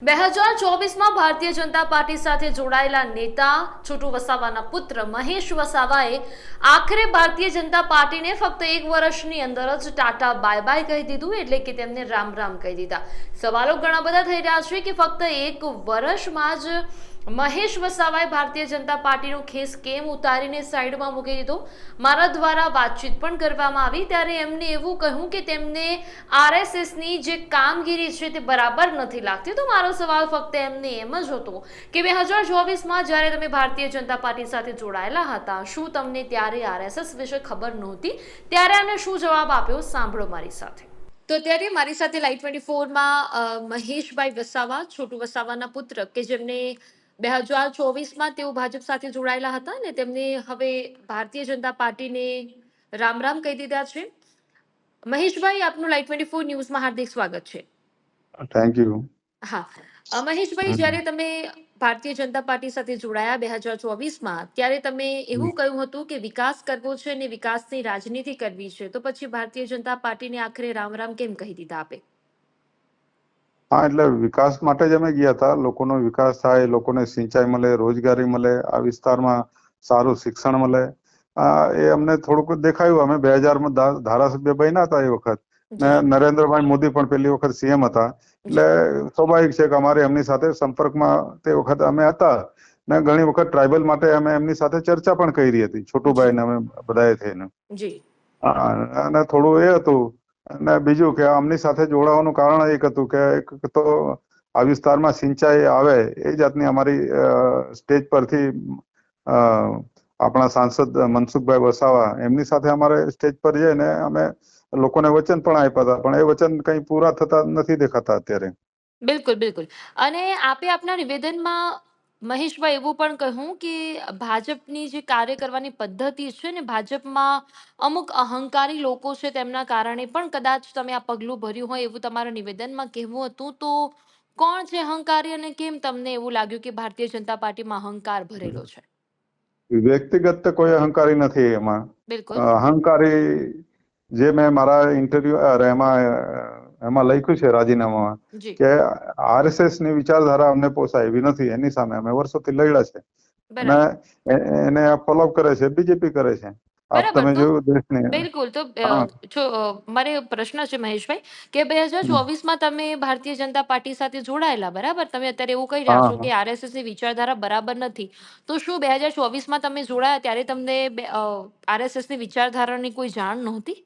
બે હજાર ચોવીસમાં ભારતીય જનતા પાર્ટી સાથે જોડાયેલા નેતા છોટુ વસાવાના પુત્ર મહેશ વસાવાએ આખરે ભારતીય જનતા પાર્ટીને ફક્ત એક વર્ષની અંદર જ ટાટા બાય બાય કહી દીધું, એટલે કે તેમને રામ રામ કહી દીધા. સવાલો ઘણા બધા થઈ રહ્યા છે કે ફક્ત એક વર્ષમાં જ મહેશ વસાવાએ ભારતીય જનતા પાર્ટીનો ખેસ કેમ ઉતારીને સાઈડમાં મૂકી દીધો? મારા દ્વારા વાતચીત પણ કરવામાં આવી, ત્યારે એમને એવું કહ્યું કે તેમને આરએસએસની જે કામગીરી છે તે બરાબર નથી લાગતી. તો મારો સવાલ ફક્ત એમને એમ જ હતો કે બે હજાર ચોવીસમાં જ્યારે તમે ભારતીય જનતા પાર્ટી સાથે જોડાયેલા હતા, શું તમને ત્યારે આરએસએસ વિશે ખબર નહોતી? ત્યારે એમને શું જવાબ આપ્યો? સાંભળો મારી સાથે. તો ત્યારે મારી સાથે લાઈવ ટ્વેન્ટી ફોરમાં મહેશભાઈ વસાવા, છોટુ વસાવાના પુત્ર કે જેમને બે હજાર ચોવીસમાં તેઓ ભાજપ સાથે જોડાયેલા હતા અને તેમને હવે ભારતીય જનતા પાર્ટીને રામ રામ કહી દીધા છે. મહેશભાઈ આપનું લાઈવ ટ્વેન્ટી ફોર ન્યૂઝમાં હાર્દિક સ્વાગત છે. થેન્ક યુ હા. મહેશભાઈ જ્યારે તમે ભારતીય જનતા પાર્ટી સાથે જોડાયા બે હજાર ચોવીસમાં ત્યારે તમે એવું કહ્યું હતું કે વિકાસ કરવો છે અને વિકાસની રાજનીતિ કરવી છે તો પછી ભારતીય જનતા પાર્ટીને આખરે રામ રામ કેમ કહી દીધા આપે? હા એટલે વિકાસ માટે જ અમે ગયા હતા. લોકોનો વિકાસ થાય લોકોને સિંચાઈ મળે રોજગારી મળે આ વિસ્તારમાં સારું શિક્ષણ મળે. આ એ અમને થોડુંક દેખાયું. અમે બે હજારમાં ધારાસભ્ય બન્યા હતા એ વખત. ને નરેન્દ્રભાઈ મોદી પણ પેલી વખત સીએમ હતા. એટલે સ્વાભાવિક છે કે અમારે એમની સાથે સંપર્કમાં તે વખત અમે હતા. ને ઘણી વખત ટ્રાઇબલ માટે અમે એમની સાથે ચર્ચા પણ કરી હતી. છોટુભાઈ ને અમે બધાએ થઈને. અને થોડું એ હતું અને બીજું કે આમની સાથે જોડાવાનું કારણ એક હતું કે એક તો આ વિસ્તારમાં સિંચાઈ આવે એ જાતની અમારી સ્ટેજ પરથી આપણા સાંસદ મનસુખભાઈ વસાવા એમની સાથે અમારે સ્ટેજ પર જઈને અમે લોકોને વચન પણ આપ્યા હતા, પણ એ વચન કંઈ પૂરા થતા નથી દેખાતા અત્યારે. બિલકુલ બિલકુલ. અને આપે આપના નિવેદનમાં મહેશભાઈ એવું પણ કહ્યું કે ભાજપની જે કાર્ય કરવાની પદ્ધતિ છે ને ભાજપમાં અમુક અહંકારી લોકો છે તેમના કારણે પણ કદાચ તમે આ પગલું ભર્યું હોય એવું તમારા નિવેદનમાં કહેવું હતું તો કોણ છે અહંકારી અને કેમ તમને એવું લાગ્યું કે ભારતીય જનતા પાર્ટીમાં અહંકાર ભરેલો છે? વ્યક્તિગત કોઈ અહંકારી નથી એમાં. બિલકુલ. અહંકારી જે મેં મારા ઇન્ટરવ્યુ એમાં એમાં લખ્યું છે રાજીનામામાં કે આરએસએસની વિચારધારા અમને પોસાય એવી નથી એની સામે અમે વર્ષોથી લડ્યા છે. અને એને ફોલોઅપ કરે છે બીજેપી કરે છે. બિલકુલ. તો મારે પ્રશ્ન છે મહેશભાઈ કે બે હજાર ચોવીસમાં તમે ભારતીય જનતા પાર્ટી સાથે જોડાયેલા બરાબર? તમે અત્યારે એવું કહી રહ્યા છો કે આરએસએસની વિચારધારા બરાબર નથી. તો શું બે હજાર ચોવીસમાં તમે જોડાયા ત્યારે તમને આરએસએસની વિચારધારાની કોઈ જાણ નહોતી?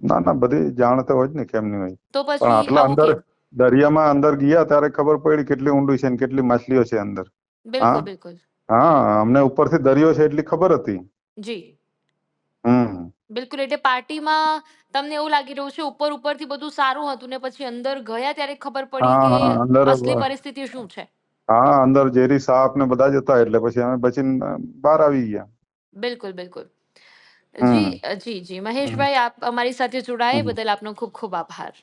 ના ના બધી જાણતા હોય જ ને કેમ નહીં હોય. તો પણ આટલા અંદર દરિયામાં અંદર ગયા ત્યારે ખબર પડી કેટલી ઊંડું છે ને કેટલી માછલીઓ છે અંદર. બિલકુલ હા. બિલકુલ. હા અમને ઉપરથી દરિયો છે એટલી ખબર હતી. જી. હમ. બિલકુલ એટલે પાર્ટીમાં તમને એવું લાગી રહ્યું છે ઉપર ઉપરથી બધું સારું હતું ને પછી અંદર ગયા ત્યારે ખબર પડી કે અસલી પરિસ્થિતિ શું છે? હા અંદર ઝેરી સાપ ને બધા જ હતા એટલે પછી અમે બચીને બહાર આવી ગયા. બિલકુલ બિલકુલ. જી જી જી મહેશભાઈ આપ અમારી સાથે જોડાયા એ બદલ આપનો ખૂબ ખૂબ આભાર